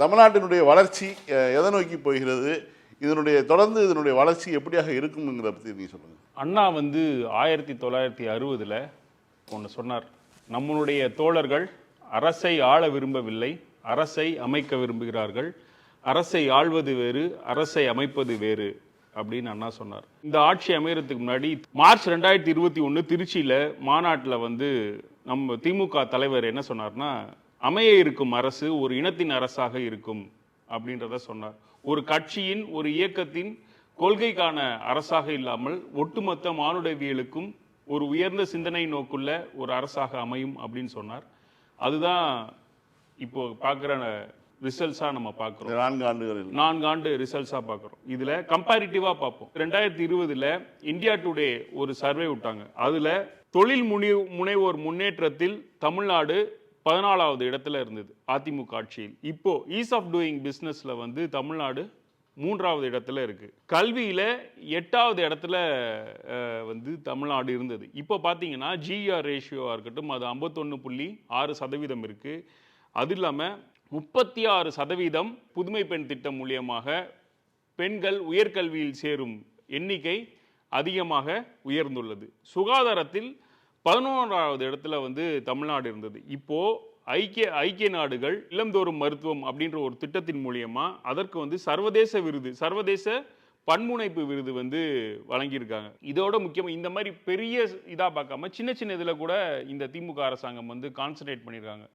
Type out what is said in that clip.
தமிழ்நாட்டினுடைய வளர்ச்சி எதை நோக்கி போகிறது? இதனுடைய தொடர்ந்து இதனுடைய வளர்ச்சி எப்படியாக இருக்கும்ங்கிறத பற்றி நீங்கள் சொல்லுங்கள் அண்ணா வந்து ஆயிரத்தி தொள்ளாயிரத்தி அறுபதில் ஒன்று சொன்னார் நம்மளுடைய தோழர்கள் அரசை ஆள விரும்பவில்லை அரசை அமைக்க விரும்புகிறார்கள் அரசை ஆள்வது வேறு அரசை அமைப்பது வேறு அப்படின்னு அண்ணா சொன்னார். இந்த ஆட்சி அமைகிறதுக்கு முன்னாடி மார்ச் ரெண்டாயிரத்தி இருபத்தி ஒன்று திருச்சியில் மாநாட்டில் வந்து நம்ம திமுக தலைவர் என்ன சொன்னார்னா அமைய இருக்கும் அரசு ஒரு இனத்தின் அரசாக இருக்கும் அப்படின்றத சொன்னார். ஒரு கட்சியின் ஒரு இயக்கத்தின் கொள்கைக்கான அரசாக இல்லாமல் ஒட்டுமொத்த மானுடவியலுக்கும் ஒரு உயர்ந்த சிந்தனை நோக்குள்ள ஒரு அரசாக அமையும் அப்படின்னு சொன்னார். அதுதான் இப்போ பார்க்குற ரிசல்ட்ஸாக நம்ம பார்க்குறோம். நான்கு ஆண்டுகளில். நான்கு ஆண்டு ரிசல்ட்ஸாக பார்க்குறோம். இதில் கம்பேரிட்டிவாக பார்ப்போம். ரெண்டாயிரத்தி இருபதுல இந்தியா டுடே ஒரு சர்வே விட்டாங்க. அதில் தொழில் முனி முனைவோர் முன்னேற்றத்தில் தமிழ்நாடு பதினாலாவது இடத்துல இருந்தது அதிமுக ஆட்சியில். இப்போ ஈஸ் ஆஃப் டூயிங் பிஸ்னஸ்ல வந்து தமிழ்நாடு மூன்றாவது இடத்துல இருக்கு. கல்வியில எட்டாவது இடத்துல வந்து தமிழ்நாடு இருந்தது. இப்போ பார்த்தீங்கன்னா ஜிஆர் ரேஷியோவாக இருக்கட்டும் அது ஐம்பத்தொன்று புள்ளி ஆறு சதவீதம் இருக்கு. அது இல்லாமல் முப்பத்தி ஆறு சதவீதம் புதுமை பெண் திட்டம் மூலியமாக பெண்கள் உயர்கல்வியில் சேரும் எண்ணிக்கை அதிகமாக உயர்ந்துள்ளது. சுகாதாரத்தில் பதினோராவது இடத்துல வந்து தமிழ்நாடு இருந்தது. இப்போது ஐக்கிய ஐக்கிய நாடுகள் இளந்தோறும் மருத்துவம் அப்படின்ற ஒரு திட்டத்தின் மூலியமா அதற்கு வந்து சர்வதேச விருது சர்வதேச பன்முனைப்பு விருது வந்து வழங்கியிருக்காங்க. இதோட முக்கியமாக இந்த மாதிரி பெரிய இதாக பார்க்காம சின்ன சின்ன இதில் கூட இந்த திமுக அரசாங்கம் வந்து கான்சன்ட்ரேட் பண்ணியிருக்காங்க.